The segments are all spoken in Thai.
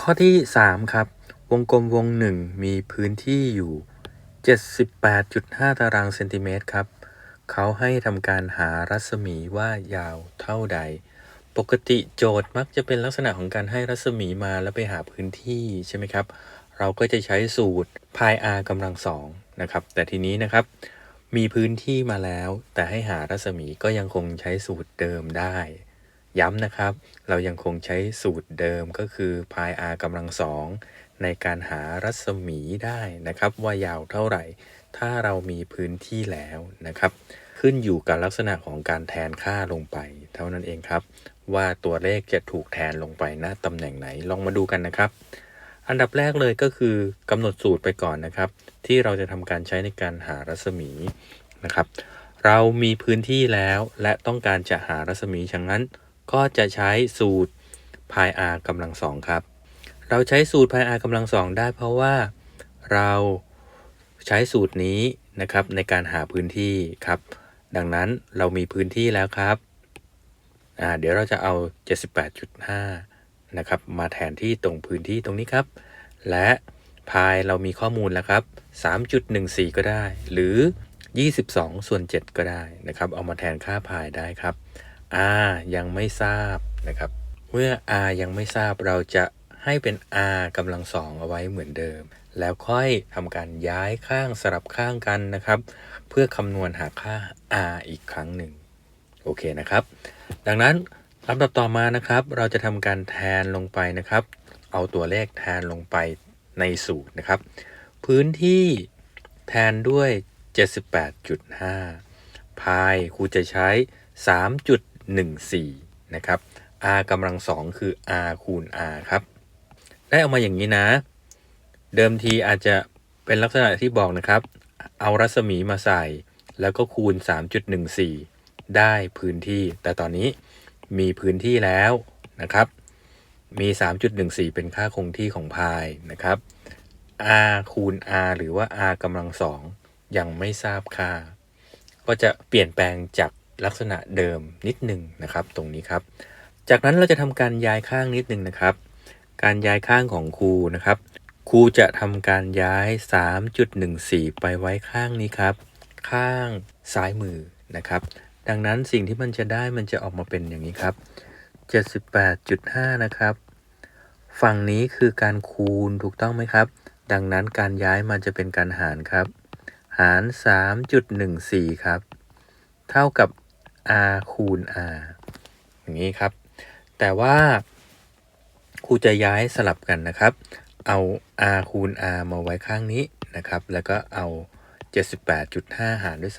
ข้อที่ 3 ครับ วงกลมวงหนึ่งมีพื้นที่อยู่ 78.5 ตารางเซนติเมตรครับ เขาให้ทำการหารัศมีว่ายาวเท่าใด ปกติโจทย์มักจะเป็นลักษณะของการให้รัศมีมาแล้วไปหาพื้นที่ใช่ไหมครับ เราก็จะใช้สูตร pi r กำลังสองนะครับ แต่ทีนี้นะครับ มีพื้นที่มาแล้ว แต่ให้หารัศมีก็ยังคงใช้สูตรเดิมได้ ย้ำนะครับ เรายังคงใช้สูตรเดิมก็คือ pi r กำลังสองในการหารัศมีได้นะครับ ว่ายาวเท่าไหร่ ถ้าเรามีพื้นที่แล้วนะครับ ขึ้นอยู่กับลักษณะของการแทนค่าลงไป เท่านั้นเองครับ ว่าตัวเลขจะถูกแทนลงไปณตำแหน่งไหนลองมาดูกันนะครับ อันดับแรกเลยก็คือกำหนดสูตรไปก่อนนะครับ ที่เราจะทำการใช้ในการหารัศมีนะครับ เรามีพื้นที่แล้วและต้องการจะหารัศมีฉะนั้น ก็จะใช้สูตร pi r กำลังสองครับ เราใช้สูตร pi r กำลังสองได้เพราะว่าเราใช้สูตรนี้นะครับในการหาพื้นที่ครับ ดังนั้นเรามีพื้นที่แล้วครับอ่าเดี๋ยวเราจะเอา 78.5 นะครับ มาแทนที่ตรงพื้นที่ตรงนี้ครับ และพายเรามีข้อมูลแล้วครับ 3.14 ก็ได้ หรือ 22 ส่วน 7 ก็ได้นะครับ เอามาแทนค่าพายได้ครับ r ยังไม่ทราบนะครับ เมื่อ r ยังไม่ทราบเราจะให้เป็น r กำลังสองเอาไว้เหมือนเดิม แล้วค่อยทำการย้ายข้างสลับข้างกันนะครับ เพื่อคำนวณหาค่า r อีกครั้งหนึ่งโอเคนะครับ ดังนั้นลำดับต่อมานะครับ เราจะทำการแทนลงไปนะครับ เอาตัวเลขแทนลงไปในสูตรนะครับ พื้นที่แทนด้วย 78.5 พายครูจะใช้ 3.14 นะครับ r กำลังสองคือ r คูณ r ครับ ได้ออกมาอย่างนี้นะ เดิมทีอาจจะเป็นลักษณะที่บอกนะครับ เอารัศมีมาใส่ แล้วก็คูณ 3.14 ได้พื้นที่ แต่ตอนนี้มีพื้นที่แล้วนะครับ มี 3.14 เป็นค่าคงที่ของพายนะครับ r คูณ r หรือว่า r กำลังสองยังไม่ทราบค่า ก็จะเปลี่ยนแปลงจาก ลักษณะเดิมนิดหนึ่งนะครับ ตรงนี้ครับ จากนั้นเราจะทำการย้ายข้างนิดหนึ่งนะครับ การย้ายข้างของครูนะครับครูจะทำการย้าย 3.14 ไปไว้ข้างนี้ครับ ข้างซ้ายมือนะครับ ดังนั้นสิ่งที่มันจะได้มันจะออกมาเป็นอย่างนี้ครับ 78.5 นะครับ ฝั่งนี้คือการคูณถูกต้องไหมครับ ดังนั้นการย้ายมันจะเป็นการหารครับ หาร 3.14 ครับ เท่ากับ r คูณ r อย่างนี้ครับ แต่ว่าครูจะย้ายสลับกันนะครับ เอา r คูณ r มาไว้ข้างนี้นะครับ แล้วก็เอา 78.5 หารด้วย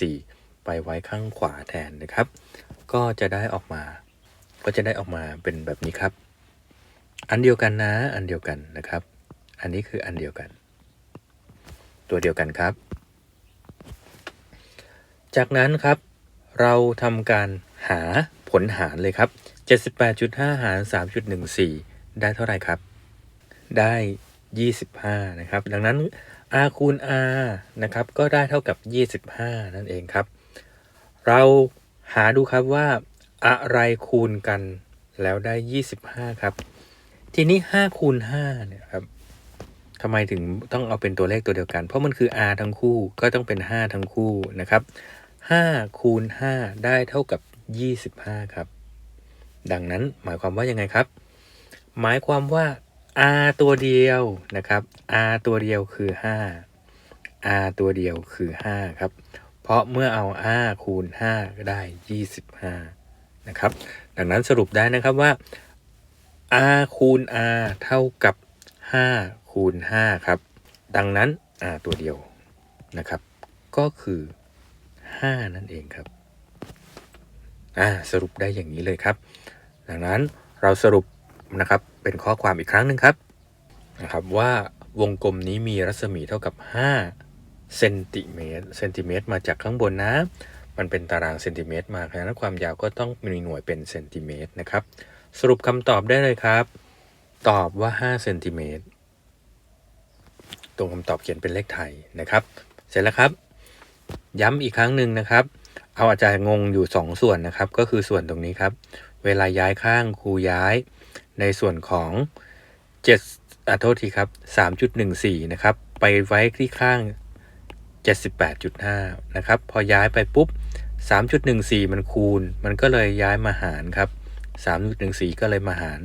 3.14 ไปไว้ข้างขวาแทนนะครับ ก็จะได้ออกมา ก็จะได้ออกมาเป็นแบบนี้ครับ อันเดียวกันนะ อันเดียวกันนะครับ อันนี้คืออันเดียวกัน ตัวเดียวกันครับ จากนั้นครับ เราทำการหาผลหารเลยครับ 78.5 หาร 3.14 ได้เท่าไหร่ครับ ได้ 25 นะครับ ดังนั้น r คูณ r นะครับ ก็ได้เท่ากับ 25 นั่นเองครับ เราหาดูครับว่า อะไรคูณกันแล้วได้ 25 ครับ ทีนี้ 5 คูณ 5 เนี่ยครับทำไมถึงต้องเอาเป็นตัวเลขตัวเดียวกัน เพราะมันคือ r ทั้งคู่ ก็ต้องเป็น 5 ทั้งคู่นะครับ 5 คูณ 5 ได้เท่ากับ 25 ครับ ดังนั้นหมายความว่ายังไงครับ หมายความว่า r ตัวเดียวนะครับ r ตัวเดียวคือ 5 r ตัวเดียวคือ 5 ครับ เพราะเมื่อเอา r คูณ 5 ก็ได้ 25 นะครับ ดังนั้นสรุปได้นะครับว่า r คูณ r เท่ากับ 5 คูณ 5 ครับ ดังนั้น r ตัวเดียวนะครับ ก็คือ 5 นั่นเองครับอ่าสรุปได้อย่างนี้เลยครับ ดังนั้นเราสรุปนะครับเป็นข้อความอีกครั้งหนึ่งครับนะครับว่าวงกลมนี้มีรัศมีเท่ากับ 5 เซนติเมตรเซนติเมตรมาจากข้างบนนะ มันเป็นตารางเซนติเมตรมาเพราะนั้นความยาวก็ต้องมีหน่วยเป็นเซนติเมตรนะครับ สรุปคำตอบได้เลยครับ ตอบว่า5เซนติเมตรตรงคำตอบเขียนเป็นเลขไทยนะครับ เสร็จแล้วครับ ย้ำอีกครั้งหนึ่งนะครับ เอาอาจารย์งงอยู่ 2 ส่วนนะครับ ก็คือส่วนตรงนี้ครับ เวลาย้ายข้างครูย้าย ในส่วนของ7อะโทษทีครับ 3.14 นะครับ ไปไว้ที่ข้าง 78.5 นะครับ พอย้ายไปปุ๊บ 3.14 มันคูณ มันก็เลยย้ายมาหารครับ 3.14 ก็เลยมาหาร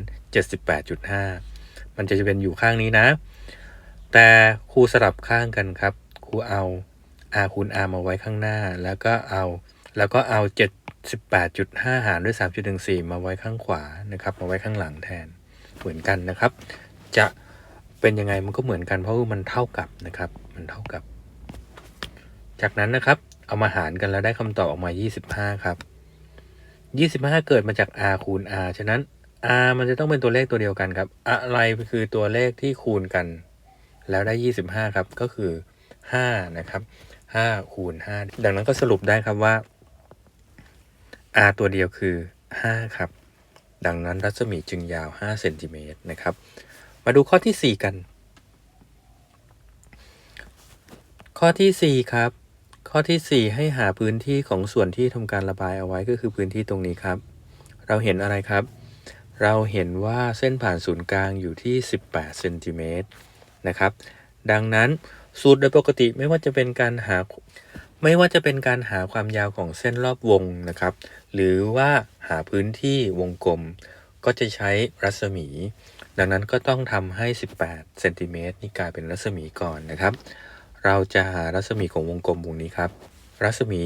78.5 มันจะเป็นอยู่ข้างนี้นะ แต่ครูสลับข้างกันครับ ครูเอา r คูณ r มาไว้ข้างหน้า แล้วก็เอา แล้วก็เอา 78.5 หารด้วย 3.14 มาไว้ข้างขวานะครับ มาไว้ข้างหลังแทนเหมือนกันนะครับ จะเป็นยังไงมันก็เหมือนกันเพราะมันเท่ากับนะครับ มันเท่ากับ จากนั้นนะครับ เอามาหารกันแล้วได้คำตอบออกมา 25 ครับ 25 เกิดมาจาก r คูณ r ฉะนั้น r มันจะต้องเป็นตัวเลขตัวเดียวกันครับ อะไรคือตัวเลขที่คูณกัน แล้วได้ 25 ครับ ก็คือ 5 นะครับ 5คูณ5ดังนั้นก็สรุปได้ครับว่า r ตัวเดียวคือ 5 ครับ ดังนั้นรัศมีจึงยาว 5 เซนติเมตรนะครับ มาดูข้อที่ 4 กัน ข้อที่ 4 ครับ ข้อที่ 4 ให้หาพื้นที่ของส่วนที่ทำการระบายเอาไว้ก็คือพื้นที่ตรงนี้ครับ เราเห็นอะไรครับ เราเห็นว่าเส้นผ่านศูนย์กลางอยู่ที่ 18 เซนติเมตรนะครับ ดังนั้น สูตรโดยปกติไม่ว่าจะเป็นการหา ไม่ว่าจะเป็นการหาความยาวของเส้นรอบวงนะครับ หรือว่าหาพื้นที่วงกลม ก็จะใช้รัศมี ดังนั้นก็ต้องทำให้ 18เซนติเมตรนี่กลายเป็นรัศมีก่อนนะครับ เราจะหารัศมีของวงกลมวงนี้ครับ รัศมี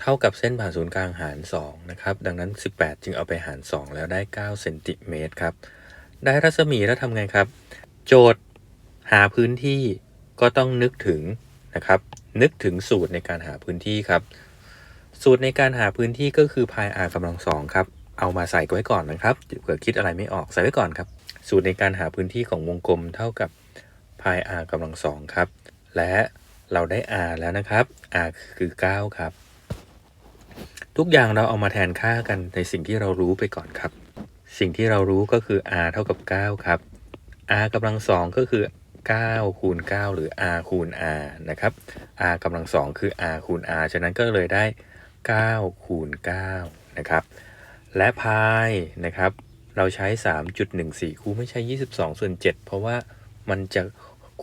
เท่ากับเส้นผ่านศูนย์กลางหาร 2 นะครับ ดังนั้น 18 จึงเอาไปหาร 2 แล้วได้9เซนติเมตรครับ ได้รัศมีแล้วทำไงครับ โจทย์หาพื้นที่ ก็ต้องนึกถึงนะครับ นึกถึงสูตรในการหาพื้นที่ครับ สูตรในการหาพื้นที่ก็คือพาย r กำลังสองครับ เอามาใส่ไว้ก่อนนะครับเผื่อคิดอะไรไม่ออกใส่ไว้ก่อนครับ สูตรในการหาพื้นที่ของวงกลมเท่ากับพาย r กำลังสองครับ และเราได้ r แล้วนะครับ r คือ 9 ครับ ทุกอย่างเราเอามาแทนค่ากันในสิ่งที่เรารู้ไปก่อนครับ สิ่งที่เรารู้ก็คือ r เท่ากับ 9 ครับ r กำลังสองก็คือ 9คูณ9หรือ r คูณ r นะครับ r กำลังสองคือ r คูณ r ฉะนั้นก็เลยได้9คูณ9นะครับ และพายนะครับ เราใช้ 3.14 คูไม่ใช่ 22 ส่วน 7 เพราะว่ามันจะ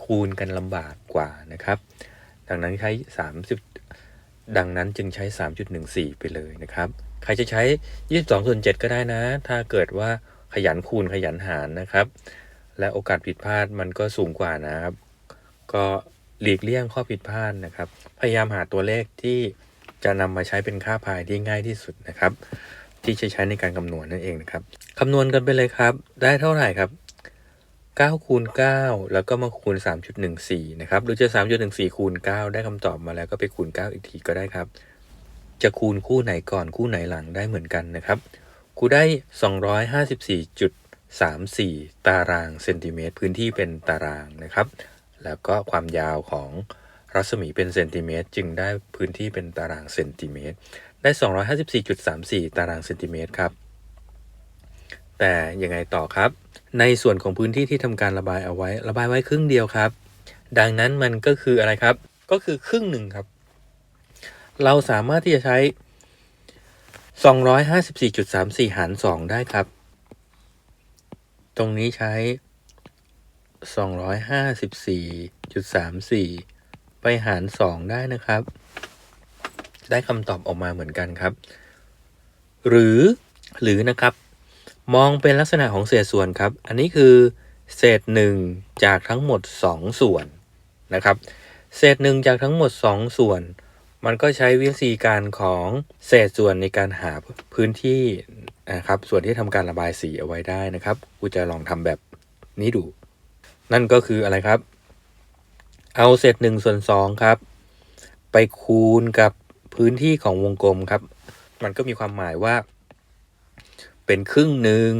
คูณกันลำบากกว่านะครับ ดังนั้นใช้ 30 ดังนั้นจึงใช้ 3.14 ไปเลยนะครับ ใครจะใช้ 22 ส่วน 7 ก็ได้นะ ถ้าเกิดว่าขยันคูณขยันหารนะครับ และโอกาสผิดพลาดมันก็สูงกว่านะครับ ก็หลีกเลี่ยงข้อผิดพลาดนะครับ พยายามหาตัวเลขที่จะนำมาใช้เป็นค่าพายที่ง่ายที่สุดนะครับ ที่จะใช้ในการคำนวณนั่นเองนะครับคำนวณกันไปเลยครับ ได้เท่าไหร่ครับ9คูณ9แล้วก็มาคูณ 3.14 นะครับ หรือจะ 3.14 คูณ 9 ได้คำตอบมาแล้วก็ไปคูณ 9 อีกทีก็ได้ครับ จะคูณคู่ไหนก่อนคู่ไหนหลังได้เหมือนกันนะครับคูได้ 34 ตารางเซนติเมตรพื้นที่เป็นตารางนะครับ แล้วก็ความยาวของรัศมีเป็นเซนติเมตรจึงได้พื้นที่เป็นตารางเซนติเมตร ได้ 254.34 ตารางเซนติเมตรครับ แต่ยังไงต่อครับ ในส่วนของพื้นที่ที่ทำการระบายเอาไว้ ระบายไว้ครึ่งเดียวครับ ดังนั้นมันก็คืออะไรครับ ก็คือครึ่งหนึ่งครับ เราสามารถที่จะใช้ 254.34 หาร 2 ได้ครับ ตรงนี้ใช้ 254.34 ไปหาร 2 ได้นะครับ ได้คำตอบออกมาเหมือนกันครับ หรือหรือนะครับ มองเป็นลักษณะของเศษส่วนครับ อันนี้คือเศษหนึ่งจากทั้งหมด 2 ส่วนนะครับ เศษหนึ่งจากทั้งหมด 2 ส่วน มันก็ใช้วิธีการของเศษส่วนในการหาพื้นที่ นะครับ ส่วนที่ทำการระบายสีเอาไว้ได้นะครับ กูจะลองทำแบบนี้ดู นั่นก็คืออะไรครับ เอาเศษหนึ่งส่วนสองครับ ไปคูณกับพื้นที่ของวงกลมครับ มันก็มีความหมายว่า เป็นครึ่งหนึ่ง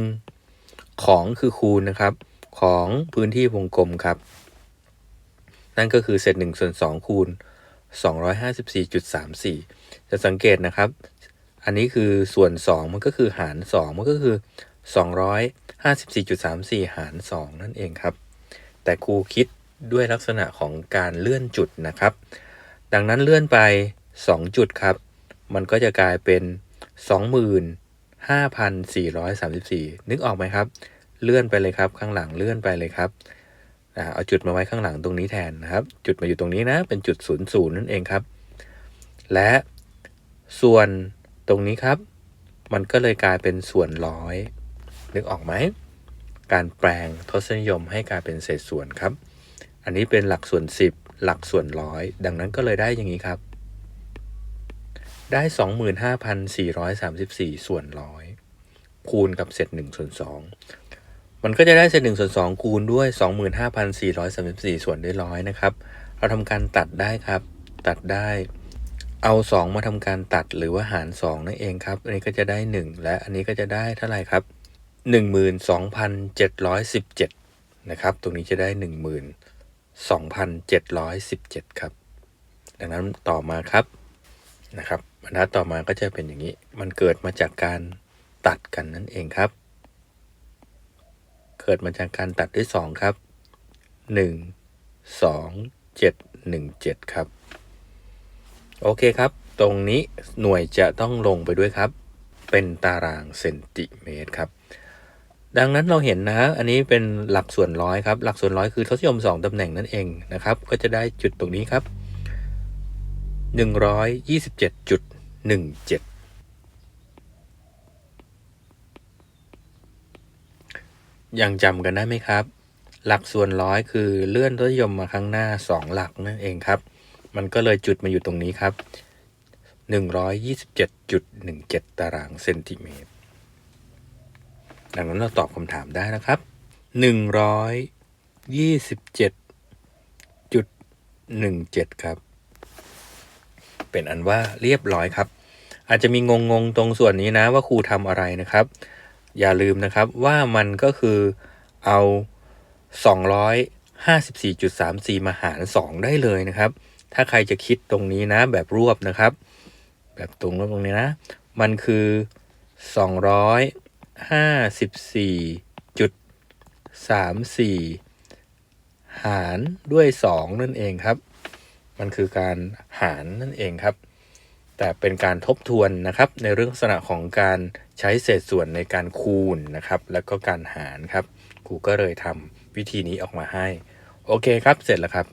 ของคือคูณนะครับ ของพื้นที่วงกลมครับ นั่นก็คือเศษหนึ่งส่วนสองคูณ254.34 จะสังเกตนะครับ อันนี้คือส่วน 2 มันก็คือหาร 2 มันก็คือ 254.34 หาร 2 นั่นเองครับ แต่ครูคิดด้วยลักษณะของการเลื่อนจุดนะครับ ดังนั้นเลื่อนไป 2 จุดครับ มันก็จะกลายเป็น 25,434 นึกออกไหมครับ เลื่อนไปเลยครับ ข้างหลังเลื่อนไปเลยครับเอาจุดมาไว้ข้างหลังตรงนี้แทนนะครับ จุดมาอยู่ตรงนี้นะ เป็นจุดศูนย์ศูนย์นั่นเองครับ และส่วน ตรงนี้ครับ มันก็เลยกลายเป็นส่วนร้อย นึกออกไหม การแปลงทศนิยมให้กลายเป็นเศษส่วนครับ อันนี้เป็นหลักส่วน 10 หลักส่วนร้อย ดังนั้นก็เลยได้อย่างนี้ครับ ได้ 25,434 ส่วนร้อยคูณกับเศษ1ส่วน2มันก็จะได้เศษ1ส่วน2คูณด้วย 25,434 ส่วนด้วยร้อยนะครับ เราทำการตัดได้ครับ ตัดได้ เอา 2 มาทำการตัดหรือว่าหาร 2 นั่นเองครับ อันนี้ก็จะได้ 1 และอันนี้ก็จะได้เท่าไหร่ครับ 12,717 นะครับ ตรงนี้จะได้ 12,717 ครับ ดังนั้นต่อมาครับนะครับบรรทัดต่อมาก็จะเป็นอย่างนี้ มันเกิดมาจากการตัดกันนั่นเองครับ เกิดมาจากการตัดด้วย 2 ครับ 1 2 7 1 7 ครับ โอเคครับ ตรงนี้หน่วยจะต้องลงไปด้วยครับ เป็นตารางเซนติเมตรครับ ดังนั้นเราเห็นนะ อันนี้เป็นหลักส่วนร้อยครับ หลักส่วนร้อยคือทศนิยม2ตำแหน่งนั่นเองนะครับ ก็จะได้จุดตรงนี้ครับ 127.17ยังจำกันได้ไหมครับ หลักส่วนร้อยคือเลื่อนทศนิยมมาข้างหน้า 2 หลักนั่นเองครับ มันก็เลยจุดมาอยู่ตรงนี้ครับ 127.17 ตารางเซนติเมตร ดังนั้นเราตอบคำถามได้นะครับ 127.17 ครับ เป็นอันว่าเรียบร้อยครับ อาจจะมีงงงๆตรงส่วนนี้นะว่าครูทำอะไรนะครับ อย่าลืมนะครับว่ามันก็คือเอา 254.34 มาหาร 2 ได้เลยนะครับ ถ้าใครจะคิดตรงนี้นะ แบบรวบนะครับ แบบตรงรวบตรงนี้นะ มันคือ 254.34 หารด้วย 2 นั่นเองครับ มันคือการหารนั่นเองครับ แต่เป็นการทบทวนนะครับ ในเรื่องลักษณะของการใช้เศษส่วนในการคูณนะครับ แล้วก็การหารครับครูก็เลยทำวิธีนี้ออกมาให้ โอเคครับ เสร็จแล้วครับ